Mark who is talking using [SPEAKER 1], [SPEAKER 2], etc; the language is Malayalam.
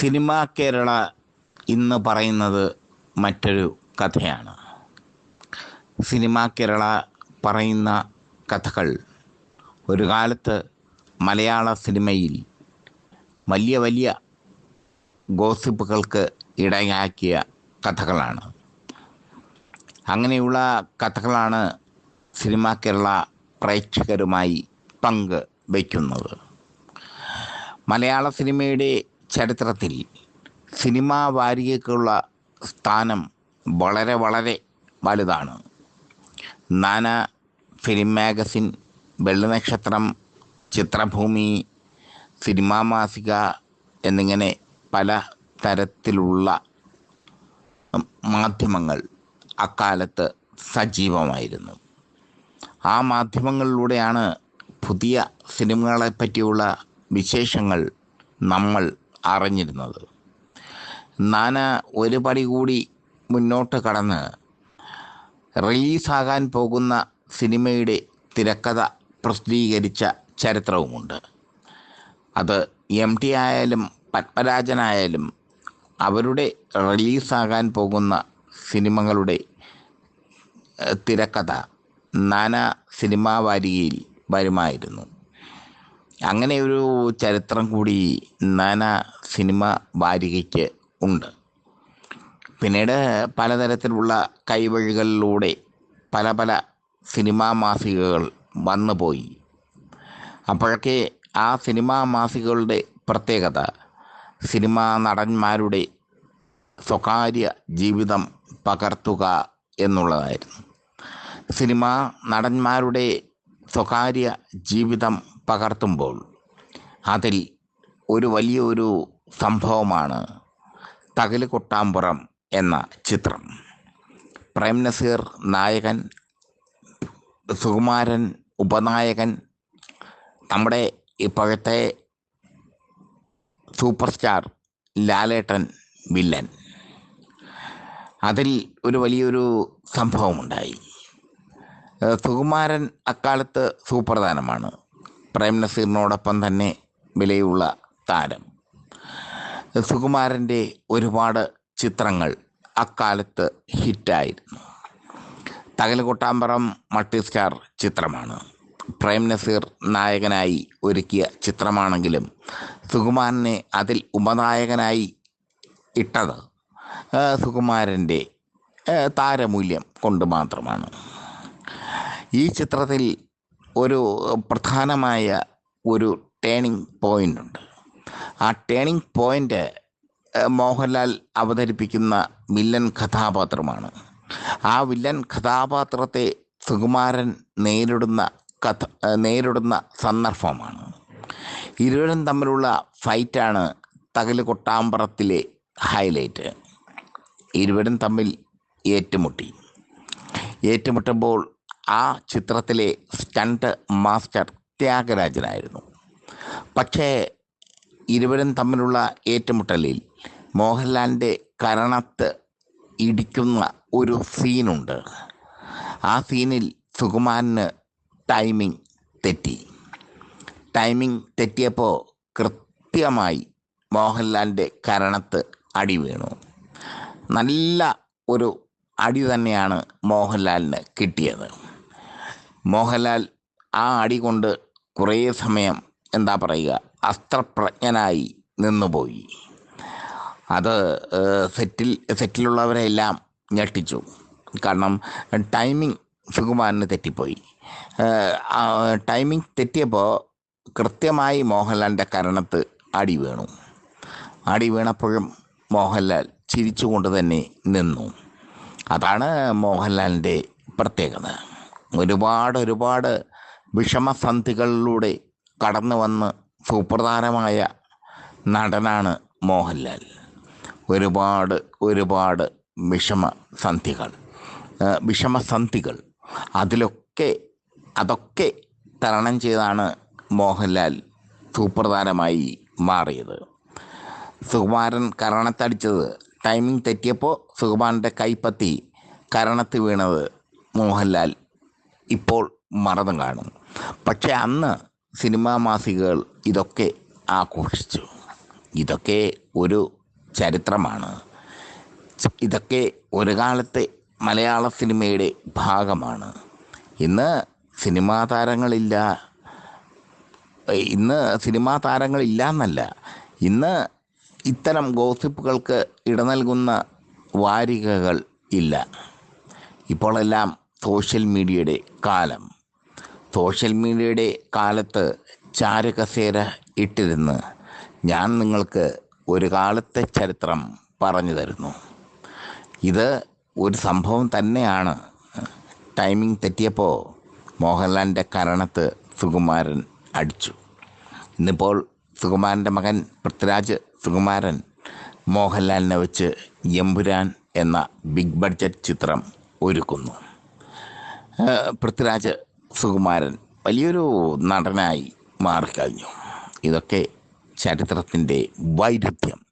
[SPEAKER 1] സിനിമ കേരള ഇന്ന് പറയുന്നത് മറ്റൊരു കഥയാണ്. സിനിമ കേരള പറയുന്ന കഥകൾ ഒരു കാലത്ത് മലയാള സിനിമയിൽ വലിയ വലിയ ഗോസിപ്പുകൾക്ക് ഇടയാക്കിയ കഥകളാണ്. അങ്ങനെയുള്ള കഥകളാണ് സിനിമ കേരള പ്രേക്ഷകരുമായി പങ്ക് വയ്ക്കുന്നത്. മലയാള സിനിമയുടെ ചരിത്രത്തിൽ സിനിമാ വാരികയ്ക്കുള്ള സ്ഥാനം വളരെ വളരെ വലുതാണ്. Nana film magazine Vellinakshatram Chithrabhumi cinema മാസിക എന്നിങ്ങനെ പല തരത്തിലുള്ള മാധ്യമങ്ങൾ അക്കാലത്ത് സജീവമായിരുന്നു. ആ മാധ്യമങ്ങളിലൂടെയാണ് പുതിയ സിനിമകളെ പറ്റിയുള്ള വിശേഷങ്ങൾ നമ്മൾ അറിഞ്ഞിരുന്നത്. നാന ഒരു പടി കൂടി മുന്നോട്ട് കടന്ന് റിലീസാകാൻ പോകുന്ന സിനിമയുടെ തിരക്കഥ പ്രസിദ്ധീകരിച്ച ചരിത്രവുമുണ്ട്. അത് എം ടി ആയാലും പത്മരാജനായാലും അവരുടെ റിലീസാകാൻ പോകുന്ന സിനിമകളുടെ തിരക്കഥ നാനാ സിനിമാ വാരികയിൽ വരുമായിരുന്നു. അങ്ങനെ ഒരു ചരിത്രം കൂടി നാനാ സിനിമ വാരികയ്ക്ക് ഉണ്ട്. പിന്നീട് പലതരത്തിലുള്ള കൈവഴികളിലൂടെ പല പല സിനിമാ മാസികകൾ വന്നുപോയി അപ്പോഴൊക്കെ ആ സിനിമാ മാസികകളുടെ പ്രത്യേകത സിനിമാ നടന്മാരുടെ സ്വകാര്യ ജീവിതം പകർത്തുക എന്നുള്ളതായിരുന്നു. സിനിമാ നടന്മാരുടെ സ്വകാര്യ ജീവിതം പകർത്തുമ്പോൾ അതിൽ ഒരു വലിയൊരു സംഭവമാണ് തകൽ കൊട്ടാമ്പുറം എന്ന ചിത്രം. പ്രേം നസീർ നായകൻ സുകുമാരൻ ഉപനായകൻ നമ്മുടെ ഇപ്പോഴത്തെ സൂപ്പർ സ്റ്റാർ ലാലേട്ടൻ വില്ലൻ. അതിൽ ഒരു വലിയൊരു സംഭവമുണ്ടായി. സുകുമാരൻ അക്കാലത്ത് സുപ്രധാനമാണ്. പ്രേം നസീറിനോടൊപ്പം തന്നെ വിലയുള്ള താരം. സുകുമാരന്റെ ഒരുപാട് ചിത്രങ്ങൾ അക്കാലത്ത് ഹിറ്റായിരുന്നു. തകൽ കൊട്ടാമ്പറം മൾട്ടി സ്റ്റാർ ചിത്രമാണ്. പ്രേം നസീർ നായകനായി ഒരുക്കിയ ചിത്രമാണെങ്കിലും സുകുമാരനെ അതിൽ ഉപനായകനായി ഇട്ടത് സുകുമാരന്റെ താരമൂല്യം കൊണ്ട് മാത്രമാണ്. ഈ ചിത്രത്തിൽ ഒരു പ്രധാനമായ ഒരു ടേണിംഗ് പോയിന്റ് ഉണ്ട്. ആ ടേണിംഗ് പോയിന്റ് മോഹൻലാൽ അവതരിപ്പിക്കുന്ന വില്ലൻ കഥാപാത്രമാണ്. ആ വില്ലൻ കഥാപാത്രത്തെ സുകുമാരൻ നേരിടുന്ന കഥ നേരിടുന്ന സന്ദർഭമാണ്. ഇരുവരും തമ്മിലുള്ള ഫൈറ്റാണ് തകൽ കൊട്ടാമ്പറത്തിലെ ഹൈലൈറ്റ് ഇരുവരും തമ്മിൽ ഏറ്റുമുട്ടി. ഏറ്റുമുട്ടുമ്പോൾ ആ ചിത്രത്തിലെ സ്റ്റണ്ട് മാസ്റ്റർ ത്യാഗരാജനായിരുന്നു. പക്ഷേ ഇരുവരും തമ്മിലുള്ള ഏറ്റുമുട്ടലിൽ മോഹൻലാലിന്റെ കരണത്ത് ഇടിക്കുന്ന ഒരു സീനുണ്ട്. ആ സീനിൽ സുകുമാരന് ടൈമിംഗ് തെറ്റി. ടൈമിംഗ് തെറ്റിയപ്പോൾ കൃത്യമായി മോഹൻലാലിന്റെ കരണത്ത് അടി വീണു. നല്ല ഒരു അടി തന്നെയാണ് മോഹൻലാലിന് കിട്ടിയത്. മോഹൻലാൽ ആ അടി കൊണ്ട് കുറേ സമയം എന്താ പറയുക അസ്ത്രപ്രജ്ഞനായി നിന്നുപോയി. അത് സെറ്റിൽ സെറ്റിലുള്ളവരെല്ലാം ഞെട്ടിച്ചു. കാരണം ടൈമിംഗ് സുകുമാരന് തെറ്റിപ്പോയി. ടൈമിംഗ് തെറ്റിയപ്പോൾ കൃത്യമായി മോഹൻലാലിന്റെ കരണത്ത് അടി വീണു. അടി വീണപ്പോഴും മോഹൻലാൽ ചിരിച്ചുകൊണ്ട് തന്നെ നിന്നു. അതാണ് മോഹൻലാലിന്റെ പ്രത്യേകത. ഒരുപാട് ഒരുപാട് വിഷമസന്ധികളിലൂടെ കടന്നു വന്ന് സുപ്രധാനമായ നടനാണ് മോഹൻലാൽ. ഒരുപാട് ഒരുപാട് വിഷമസന്ധികൾ വിഷമസന്ധികൾ. അതിലൊക്കെ അതൊക്കെ തരണം ചെയ്താണ് മോഹൻലാൽ സുപ്രധാനമായി മാറിയത്. സുകുമാരൻ കരണത്തടിച്ചത് ടൈമിംഗ് തെറ്റിയപ്പോൾ സുകുമാരന്റെ കൈപ്പത്തി കരണത്ത് വീണത് മോഹൻലാൽ ഇപ്പോൾ മറന്നു കാണും പക്ഷെ അന്ന് സിനിമാ മാസികകൾ ഇതൊക്കെ ആഘോഷിച്ചു. ഇതൊക്കെ ഒരു ചരിത്രമാണ്. ഇതൊക്കെ ഒരു കാലത്തെ മലയാള സിനിമയുടെ ഭാഗമാണ്. ഇന്ന് സിനിമാ താരങ്ങളില്ല. ഇന്ന് സിനിമാ താരങ്ങളില്ല എന്നല്ല. ഇന്ന് ഇത്തരം ഗോസിപ്പുകൾക്ക് ഇട നൽകുന്ന വാരികകൾ ഇല്ല. ഇപ്പോഴെല്ലാം സോഷ്യൽ മീഡിയയുടെ കാലം. സോഷ്യൽ മീഡിയയുടെ കാലത്ത് ചാരകസേര ഇട്ടിരുന്ന് ഞാൻ നിങ്ങൾക്ക് ഒരു കാലത്തെ ചരിത്രം പറഞ്ഞു തരുന്നു. ഇത് ഒരു സംഭവം തന്നെയാണ്. ടൈമിംഗ് തെറ്റിയപ്പോൾ മോഹൻലാലിന്റെ കരണത്ത് സുകുമാരൻ അടിച്ചു. ഇന്നിപ്പോൾ സുകുമാരന്റെ മകൻ പൃഥ്വിരാജ് സുകുമാരൻ മോഹൻലാലിനെ വെച്ച് എമ്പുരാൻ എന്ന ബിഗ് ബഡ്ജറ്റ് ചിത്രം ഒരുക്കുന്നു. പൃഥ്വിരാജ് സുകുമാരൻ വലിയൊരു നടനായി മാറിക്കഴിഞ്ഞു. ഇതൊക്കെ ചരിത്രത്തിന്റെ വൈരുദ്ധ്യം.